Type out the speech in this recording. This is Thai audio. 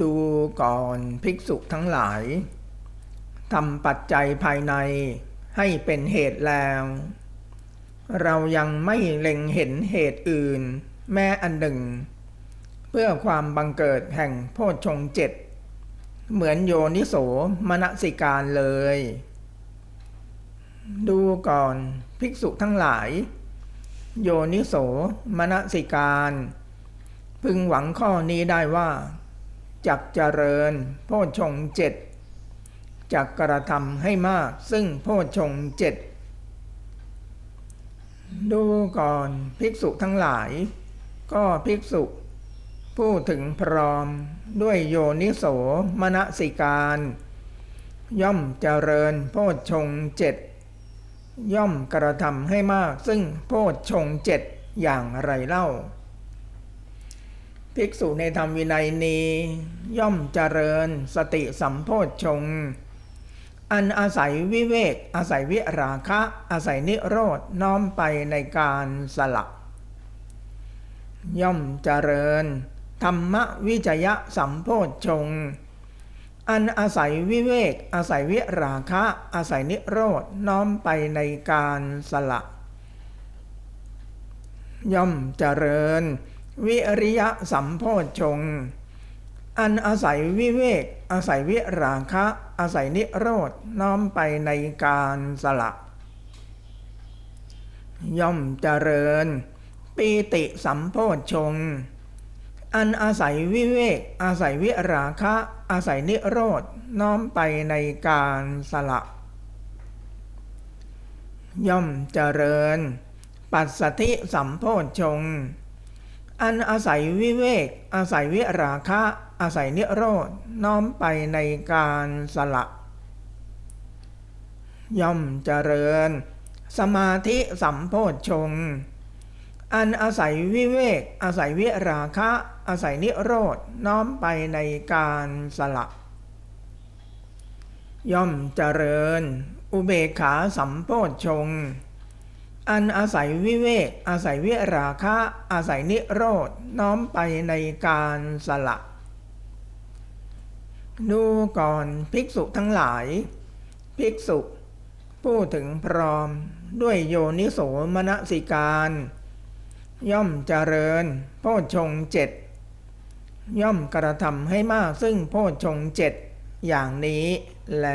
ดูก่อนภิกษุทั้งหลายทำปัจจัยภายในให้เป็นเหตุแล้ว เรายังไม่เล็งเห็นเหตุอื่น แม้อันหนึ่ง เพื่อความบังเกิดแห่งโพชฌงเจ็ดเหมือนโยนิโสมนสิการเลย ดูก่อนภิกษุทั้งหลาย โยนิโสมนสิการ พึงหวังข้อนี้ได้ว่า จักเจริญโพชงเจ็ดจักกระทำให้มาก ซึ่งโพชงเจ็ดดูก่อนภิกษุทั้งหลาย ก็ภิกษุผู้ถึงพร้อมด้วยโยนิโสมนสิการ ย่อมเจริญโพชงเจ็ดย่อมกระทำให้มาก ซึ่งโพชงเจ็ดอย่างไรเล่า ภิกษุในธรรมวินัยนี้ ย่อมเจริญสติสัมโพชฌงค์อันอาศัยวิเวกอาศัยวิราคะอาศัยนิโรธน้อมไปในการสลักย่อมเจริญธรรมวิจยะสัมโพชฌงค์อันอาศัยวิเวก อาศัยวิราคะ อาศัยนิโรธน้อมไปในการสละ ย่อมเจริญ วิริยะสัมโพชฌงค์อันอาศัยวิเวก อาศัยวิราคะ อาศัยนิโรธน้อมไปในการสละย่อมเจริญ ปีติสัมโพชฌงค์อันอาศัยวิเวก อาศัยวิราคะ อาศัยนิโรธน้อมไปในการสละ ย่อมเจริญ ปัสสธิสัมโพชฌงค์ อันอาศัยวิเวก อาศัยวิราคะ อาศัยนิโรธน้อมไปในการสละ ย่อมเจริญ สมาธิสัมโพชฌงอันอาศัยวิเวก อาศัยวิราคะ อาศัยนิโรธน้อมไปในการสละ ย่อมเจริญ อุเบกขาสัมโพชฌงค์ อันอาศัยวิเวกอาศัยวิราคะ อาศัยนิโรธน้อมไปในการสละ ดูก่อนภิกษุทั้งหลาย ภิกษุผู้ถึงพร้อมด้วยโยนิโสมนสิการ ย่อมเจริญโพชงเจ็ดย่อมกระทำให้มากซึ่งโพชงเจ็ดอย่างนี้แล